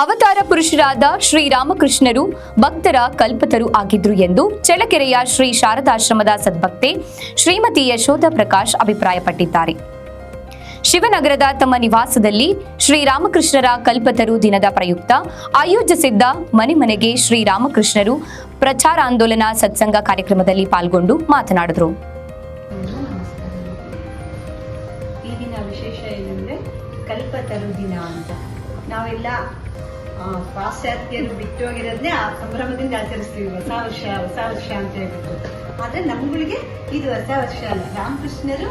ಮನುಷ್ಯರಾದ ಶ್ರೀರಾಮಕೃಷ್ಣರು ಭಕ್ತರ ಕಲ್ಪತರು ಆಗಿದ್ರು ಎಂದು ಚಳ್ಳಕೆರೆಯ ಶ್ರೀ ಶಾರದಾಶ್ರಮದ ಸದ್ಭಕ್ತೆ ಶ್ರೀಮತಿ ಯಶೋಧ ಪ್ರಕಾಶ್ ಅಭಿಪ್ರಾಯಪಟ್ಟಿದ್ದಾರೆ. ಶಿವನಗರದ ತಮ್ಮ ನಿವಾಸದಲ್ಲಿ ಶ್ರೀರಾಮಕೃಷ್ಣರ ಕಲ್ಪತರು ದಿನದ ಪ್ರಯುಕ್ತ ಆಯೋಜಿಸಿದ್ದ ಮನೆ ಮನೆಗೆ ಶ್ರೀರಾಮಕೃಷ್ಣರು ಪ್ರಚಾರಾಂದೋಲನ ಸತ್ಸಂಗ ಕಾರ್ಯಕ್ರಮದಲ್ಲಿ ಪಾಲ್ಗೊಂಡು ಮಾತನಾಡಿದರು. ನಾವೆಲ್ಲ ಪಾಶ್ಚಾತ್ಯರು ಬಿಟ್ಟು ಹೋಗಿರೋದನ್ನೇ ಆ ಸಂಭ್ರಮದಿಂದ ಆಚರಿಸ್ತೀವಿ ಹೊಸ ವರ್ಷ ಹೊಸ ವರ್ಷ ಅಂತ ಹೇಳ್ಬಿಟ್ಟು. ಆದ್ರೆ ನಮ್ಗಳಿಗೆ ಇದು ಹೊಸ ವರ್ಷ ಅಲ್ಲ. ರಾಮಕೃಷ್ಣರು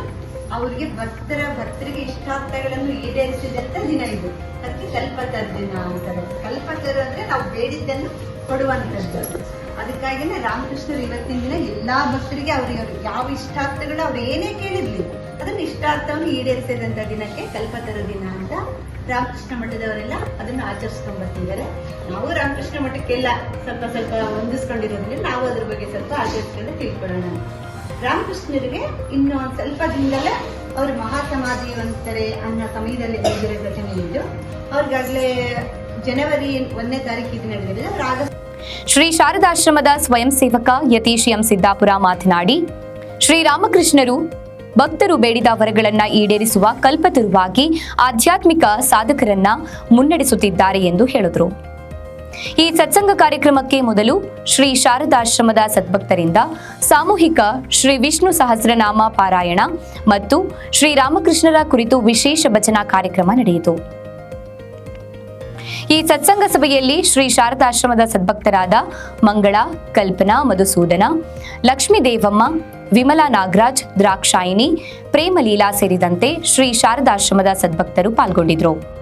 ಅವ್ರಿಗೆ ಭಕ್ತರ, ಭಕ್ತರಿಗೆ ಇಷ್ಟಾರ್ಥಗಳನ್ನು ಈಡೇರಿಸಿದಂತ ದಿನ ಇದು. ಅದಕ್ಕೆ ಕಲ್ಪತರ ದಿನ ಅಂತಾರೆ ಕಲ್ಪತರು ಅಂದ್ರೆ ನಾವು ಬೇಡಿದ್ದನ್ನು ಕೊಡುವಂಥದ್ದು ಅದಕ್ಕಾಗಿನೇ ರಾಮಕೃಷ್ಣರು ಇವತ್ತಿನ ದಿನ ಎಲ್ಲಾ ಭಕ್ತರಿಗೆ ಅವ್ರಿಗೆ ಯಾವ ಇಷ್ಟಾರ್ಥಗಳು ಅವ್ರು ಏನೇ ಕೇಳಿರ್ಲಿ, ಅದನ್ನ ಇಷ್ಟಾರ್ಥವನ್ನು ಈಡೇರಿಸಿದಂತ ದಿನಕ್ಕೆ ಕಲ್ಪತರ ದಿನ ಅಂತ ರಾಮಕೃಷ್ಣ ಮಠದವರೆಲ್ಲ ಅದನ್ನು ಆಚರಿಸ್ಕೊಂಡ್ ಬರ್ತಿದ್ದಾರೆ ನಾವು ರಾಮಕೃಷ್ಣ ಮಠಕ್ಕೆಲ್ಲ ಸ್ವಲ್ಪ ಸ್ವಲ್ಪ ಹೊಂದಿಸ್ಕೊಂಡಿರೋದ್ರಿಂದ ನಾವು ಅದ್ರ ಬಗ್ಗೆ ಸ್ವಲ್ಪ ಆಚರಿಸ್ಕೊಂಡು ತಿಳ್ಕೊಳ್ಳೋಣ. ರಾಮಕೃಷ್ಣರಿಗೆ ಇನ್ನು ಸ್ವಲ್ಪ ದಿನದಲ್ಲೇ ಅವ್ರ ಮಹಾಸಮಾಧಿ ಅಂತಾರೆ ಅನ್ನೋ ಸಮಯದಲ್ಲಿ ನಡೆದಿರೋ ಘಟನೆ ಇದ್ದು ಅವ್ರಿಗಾಗ್ಲೇ ಜನವರಿ ಒಂದನೇ ತಾರೀಕು ಇದು ನಡೆದಿದೆ. ಅವ್ರು ಶ್ರೀ ಶಾರದಾಶ್ರಮದ ಸ್ವಯಂ ಸೇವಕ ಯತೀಶ್ ಎಂ ಸಿದ್ದಾಪುರ ಮಾತನಾಡಿ ಶ್ರೀರಾಮಕೃಷ್ಣರು ಭಕ್ತರು ಬೇಡಿದ ವರಗಳನ್ನ ಈಡೇರಿಸುವ ಕಲ್ಪತರುವಾಗಿ ಆಧ್ಯಾತ್ಮಿಕ ಸಾಧಕರನ್ನ ಮುನ್ನಡೆಸುತ್ತಿದ್ದಾರೆ ಎಂದು ಹೇಳಿದರು. ಈ ಸತ್ಸಂಗ ಕಾರ್ಯಕ್ರಮಕ್ಕೆ ಮೊದಲು ಶ್ರೀ ಶಾರದಾಶ್ರಮದ ಸದ್ಭಕ್ತರಿಂದ ಸಾಮೂಹಿಕ ಶ್ರೀ ವಿಷ್ಣು ಸಹಸ್ರನಾಮ ಪಾರಾಯಣ ಮತ್ತು ಶ್ರೀರಾಮಕೃಷ್ಣರ ಕುರಿತು ವಿಶೇಷ ಭಜನಾ ಕಾರ್ಯಕ್ರಮ ನಡೆಯಿತು. ಈ ಸತ್ಸಂಗ ಸಭೆಯಲ್ಲಿ ಶ್ರೀ ಶಾರದಾಶ್ರಮದ ಸದ್ಭಕ್ತರಾದ ಮಂಗಳ, ಕಲ್ಪನಾ, ಮಧುಸೂದನ ಲಕ್ಷ್ಮೀ ದೇವಮ್ಮ ವಿಮಲಾ ನಾಗರಾಜ್ ದ್ರಾಕ್ಷಾಯಿನಿ ಪ್ರೇಮಲೀಲಾ ಸೇರಿದಂತೆ ಶ್ರೀ ಶಾರದಾಶ್ರಮದ ಸದ್ಭಕ್ತರು ಪಾಲ್ಗೊಂಡಿದ್ರು.